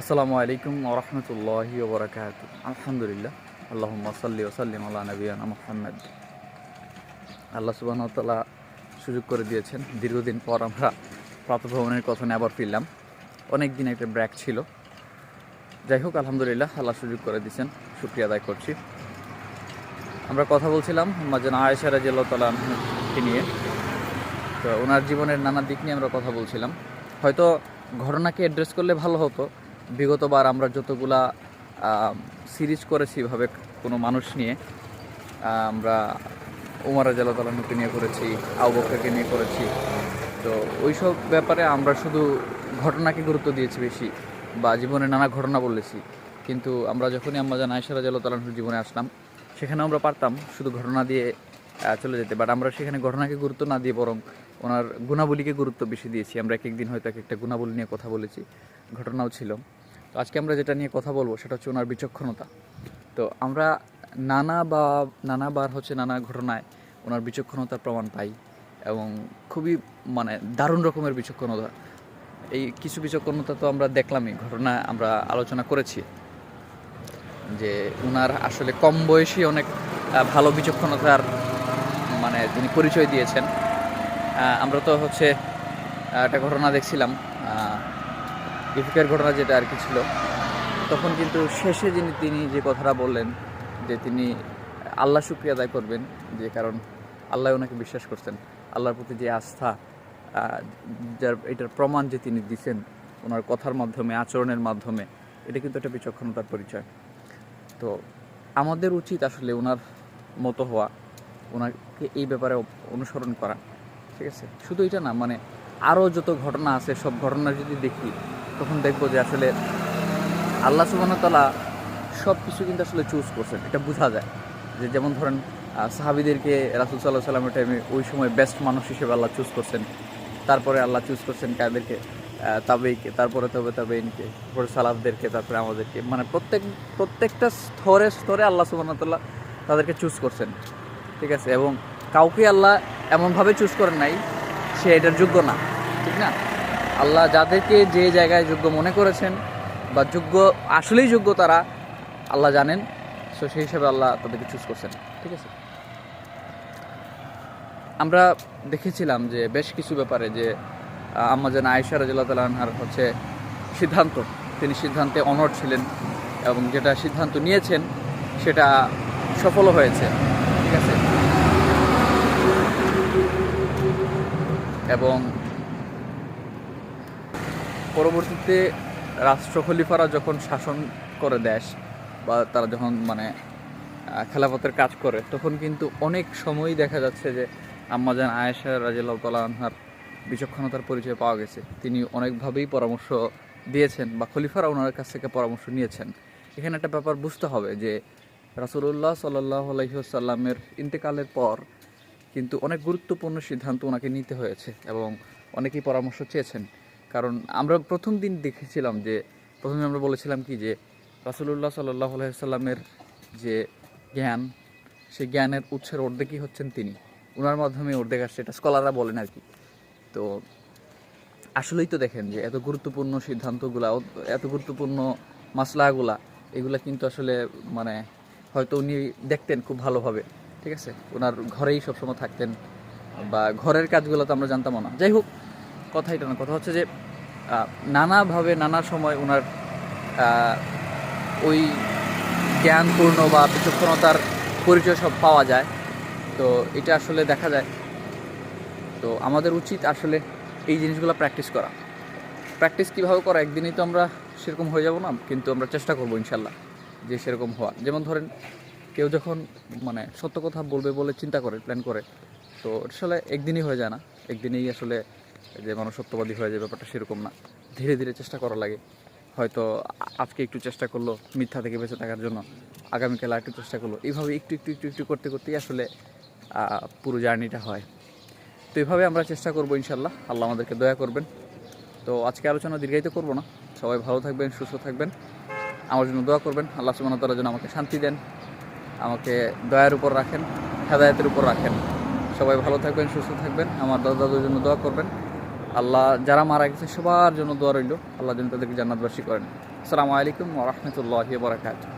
আসসালামু আলাইকুম ওরহমতুল্লাহি ওবরাকাত আলহামদুলিল্লাহ। আল্লাহ সাল্লি ওসাল্লিম আল্লাহ নবীনা মোহাম্মদ। আল্লাহ সুবাহতাল্লাহ সুযোগ করে দিয়েছেন। দীর্ঘদিন পর আমরা প্রাতভ্রমণের কথনে আবার ফিরলাম। অনেক দিন একটা ব্র্যাক ছিল। যাই হোক, আলহামদুলিল্লাহ, আল্লাহ সুযোগ করে দিয়েছেন। শুক্রিয়া আদায় করছি। আমরা কথা বলছিলাম মাঝে আয়েশা রাজিয়াল্লাহ তালাকে নিয়ে। তো ওনার জীবনের নানা দিক নিয়ে আমরা কথা বলছিলাম। হয়তো ঘটনাকে অ্যাড্রেস করলে ভালো হতো। বিগতবার আমরা যতগুলা সিরিজ করেছি ভাবে কোনো মানুষ নিয়ে আমরা উমার জালাতালানুকে নিয়ে করেছি আউবকরকে নিয়ে করেছি। তো ওইসব ব্যাপারে আমরা শুধু ঘটনাকে গুরুত্ব দিয়েছি বেশি বা জীবনে নানা ঘটনা বলেছি। কিন্তু আমরা যখনই আমরা জান আয়সারা জালাতালানুর জীবনে আসলাম সেখানে আমরা পারতাম শুধু ঘটনা দিয়ে চলে যেতে। বাট আমরা সেখানে ঘটনাকে গুরুত্ব না দিয়ে বরং ওনার গুণাবলীকে গুরুত্ব বেশি দিয়েছি। আমরা এক একদিন হয়তো এক একটা গুণাবলী নিয়ে কথা বলেছি, ঘটনাও ছিল। তো আজকে আমরা যেটা নিয়ে কথা বলব সেটা হচ্ছে ওনার বিচক্ষণতা। তো আমরা নানা বা নানাবার হচ্ছে নানা ঘটনায় ওনার বিচক্ষণতার প্রমাণ পাই এবং খুবই মানে দারুণ রকমের বিচক্ষণতা। এই কিছু বিচক্ষণতা তো আমরা দেখলামই, ঘটনা আমরা আলোচনা করেছি। যে উনার আসলে কম বয়সী অনেক ভালো বিচক্ষণতার মানে তিনি পরিচয় দিয়েছেন। আমরা তো হচ্ছে একটা ঘটনা দেখছিলাম ইফিকার ঘটনা যেটা আর কি ছিল, তখন কিন্তু শেষে যিনি, তিনি যে কথাটা বললেন যে তিনি আল্লাহ শুক্রিয়া আদায় করবেন, যে কারণ আল্লাহ ওনাকে বিশ্বাস করছেন। আল্লাহর প্রতি যে আস্থা যার এটার প্রমাণ যে তিনি দিছেন, ওনার কথার মাধ্যমে, আচরণের মাধ্যমে, এটা কিন্তু একটা বিচক্ষণতার পরিচয়। তো আমাদের উচিত আসলে ওনার মতো হওয়া, ওনাকে এই ব্যাপারে অনুসরণ করা, ঠিক আছে? শুধু এটা না মানে আরও যত ঘটনা আছে, সব ঘটনা যদি দেখি, তখন দেখব যে আসলে আল্লাহ সুবাহতালা সব কিছু কিন্তু আসলে চুজ করছেন। এটা বোঝা যায়। যে যেমন ধরেন সাহাবিদেরকে রাসুল সাল্লাহ সাল্লামের টাইমে ওই সময় বেস্ট মানুষ হিসেবে আল্লাহ চুজ করছেন। তারপরে আল্লাহ চুজ করছেন কাদেরকে? তাবেইকে, তারপরে তবে তাবেইনকে, তারপরে সালাফদেরকে, তারপরে আমাদেরকে। মানে প্রত্যেক, প্রত্যেকটা স্তরে স্তরে আল্লাহ সুবাহতাল্লাহ তাদেরকে চুজ করছেন। ঠিক আছে? এবং কাউকে আল্লাহ এমনভাবে চুজ করেন নাই সে এটার যোগ্য না, ঠিক না? আল্লাহ যাদেরকে যে জায়গায় যোগ্য মনে করেছেন বা যোগ্য, আসলেই যোগ্য তারা, আল্লাহ জানেন সো সেই হিসাবে আল্লাহ তাদেরকে চুজ করছেন, ঠিক আছে? আমরা দেখেছিলাম যে বেশ কিছু ব্যাপারে যে আম্মা যেন আয়েশা রাজিল্লাহ তালাহার হচ্ছে সিদ্ধান্ত, তিনি সিদ্ধান্তে অনড় ছিলেন এবং যেটা সিদ্ধান্ত নিয়েছেন, সেটা সফলও হয়েছে, ঠিক আছে? এবং পরবর্তীতে রাষ্ট্র খলিফারা যখন শাসন করে দেশ বা তারা যখন মানে খেলাফতের কাজ করে, তখন কিন্তু অনেক সময়ই দেখা যাচ্ছে যে আম্মাজান আয়েশা রাজিয়াল্লাহ তালা আনহার বিচক্ষণতার পরিচয় পাওয়া গেছে। তিনি অনেকভাবেই পরামর্শ দিয়েছেন বা খলিফারা ওনার কাছ থেকে পরামর্শ নিয়েছেন। এখানে একটা ব্যাপার বুঝতে হবে যে রাসুলুল্লাহ সাল্লাহ আলহিহসাল্লামের ইন্তেকালের পর কিন্তু অনেক গুরুত্বপূর্ণ সিদ্ধান্ত ওনাকে নিতে হয়েছে এবং অনেকেই পরামর্শ চেয়েছেন। কারণ আমরা প্রথম দিন দেখেছিলাম যে, প্রথমে আমরা বলেছিলাম কি যে, রাসুলুল্লাহ সাল্লাহ আলাইসাল্লামের যে জ্ঞান, সেই জ্ঞানের উৎসের অর্ধেকই হচ্ছেন তিনি। ওনার মাধ্যমে অর্ধেক আসছে, এটা স্কলাররা বলেন আর কি। তো আসলেই তো দেখেন যে, এত গুরুত্বপূর্ণ সিদ্ধান্তগুলা, এত গুরুত্বপূর্ণ মাসলাগুলা, এগুলা কিন্তু আসলে মানে হয়তো উনি দেখতেন খুব ভালোভাবে। ঠিক আছে? ওনার ঘরেই সবসময় থাকতেন বা ঘরের কাজগুলো তো আমরা জানতামও না। যাই হোক, কথা এটা না, কথা হচ্ছে যে নানাভাবে, নানা সময় ওনার ওই জ্ঞানপূর্ণ বা বিচক্ষণতার পরিচয় সব পাওয়া যায়। তো এটা আসলে দেখা যায়। তো আমাদের উচিত আসলে এই জিনিসগুলো প্র্যাকটিস করা। প্র্যাকটিস কীভাবে করা? একদিনই তো আমরা সেরকম হয়ে যাব না, কিন্তু আমরা চেষ্টা করব ইনশাল্লাহ যে সেরকম হওয়া যেমন ধরেন কেউ যখন মানে সত্য কথা বলবে বলে চিন্তা করে প্ল্যান করে, তো আসলে একদিনই হয়ে যায় না। একদিনেই আসলে যে মানুষ সত্যবাদী হয়ে যায় ব্যাপারটা সেরকম না। ধীরে ধীরে চেষ্টা করা লাগে। হয়তো আজকে একটু চেষ্টা করল, মিথ্যা থেকে বেঁচে থাকার জন্য। আগামীকাল একটু চেষ্টা করল। এইভাবে একটু একটু একটু একটু করতে, করতেই আসলে পুরো জার্নিটা হয়। তো এইভাবে আমরা চেষ্টা করব ইনশাল্লাহ আল্লাহ আমাদেরকে দয়া করবেন। তো আজকে আলোচনা দীর্ঘায়িত করব না। সবাই ভালো থাকবেন, সুস্থ থাকবেন। আমার জন্য দোয়া করবেন। আল্লাহ সুবাহতাল্লাহ যেন আমাকে শান্তি দেন। আমাকে দয়ার উপর রাখেন, হেদায়তের উপর রাখেন। সবাই ভালো থাকবেন, সুস্থ থাকবেন। আমার দাদা দাদুর জন্য দোয়া করবেন। আল্লাহ যারা মারা গেছে, সবার জন্য দোয়া রইল। আল্লাহ যেন তাদেরকে জান্নাতবাসী করেন। আসসালামু আলাইকুম রহমতুল্লাহ বারাকাতুহ।